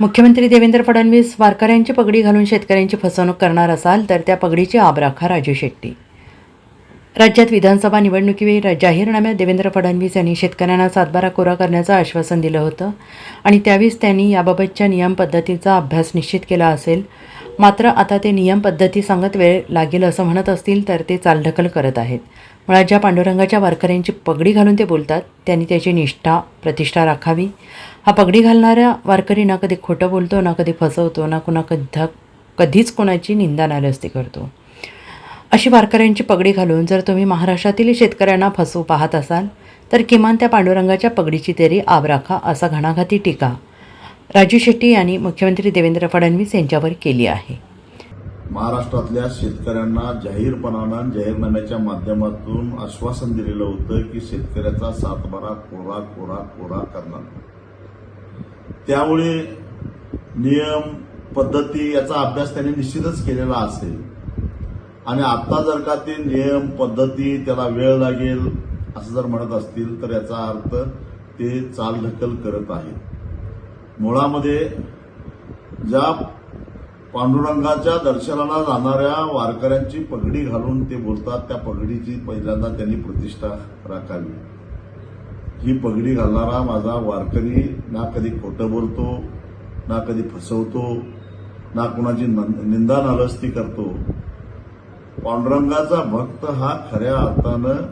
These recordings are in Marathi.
मुख्यमंत्री देवेंद्र फडणवीस वारकऱ्यांची पगडी घालून शेतकऱ्यांची फसवणूक करणार असाल तर त्या पगडीची आबराखा राजू शेट्टी. राज्यात विधानसभा निवडणुकीवेळी जाहीरनाम्यात देवेंद्र फडणवीस यांनी शेतकऱ्यांना सातबारा कोरा करण्याचं आश्वासन दिलं होतं आणि त्यावेळीच त्यांनी याबाबतच्या नियम पद्धतीचा अभ्यास निश्चित केला असेल. मात्र आता ते नियम पद्धती सांगत वेळ लागेल असं म्हणत असतील तर ते चालढकल करत आहेत. मुळात ज्या पांडुरंगाच्या वारकऱ्यांची पगडी घालून ते बोलतात त्यांनी त्याची निष्ठा प्रतिष्ठा राखावी. हा पगडी घालणाऱ्या वारकरी ना कधी खोटं बोलतो ना कधी फसवतो ना कुणा कधी कधीच कोणाची निंदा नालस्ती करतो. अशी वारकऱ्यांची पगडी घालून जर तुम्ही महाराष्ट्रातील शेतकऱ्यांना फसवू पाहत असाल तर किमान त्या पांडुरंगाच्या पगडीची तरी आबराखा असा घणाघाती टीका राजू शेट्टी यांनी मुख्यमंत्री देवेंद्र फडणवीस यांच्यावर केली आहे. महाराष्ट्रातल्या शेतकऱ्यांना जाहीरपणानं जाहीरनाम्याच्या माध्यमातून आश्वासन दिलेलं होतं की शेतकऱ्याचा सातबारा कोरा कोरा कोरा करणार त्यामुळे नियम पद्धती याचा अभ्यास त्यांनी निश्चितच केलेला असेल. आणि आता जर का ते नियम पद्धती त्याला वेळ लागेल असं जर म्हणत असतील तर याचा अर्थ ते चालढकल करत आहेत. मुळामध्ये ज्या पांडुरंगाच्या दर्शनाला जाणाऱ्या वारकऱ्यांची पगडी घालून ते बोलतात त्या पगडीची पहिल्यांदा त्यांनी प्रतिष्ठा राखावी. ही पगडी घालणारा माझा वारकरी ना कधी खोटं बोलतो ना कधी फसवतो ना कुणाची निंदा नालस्ती करतो. पांडुरंगाचा भक्त हा खऱ्या अर्थानं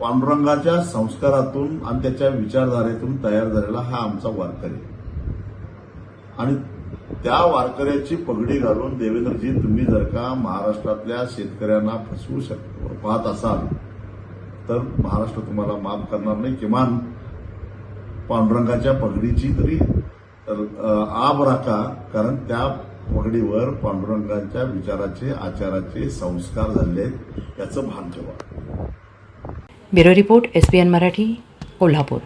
पांडुरंगाच्या संस्कारातून आणि त्याच्या विचारधारेतून तयार झालेला हा आमचा वारकरी. आणि त्या वारकऱ्याची पगडी घालून देवेंद्रजी तुम्ही जर का महाराष्ट्रातल्या शेतकऱ्यांना फसवू शक पाहत असाल तर महाराष्ट्र तुम्हाला माफ करणार नाही. किमान पांडुरंगाच्या पगडीची तरी तर, आब राखा कारण त्या पगडीवर पांडुरंगाच्या विचाराचे आचाराचे संस्कार झाले आहेत याचं भान ठेवा. Bureau report S P N Marathi Kolhapur.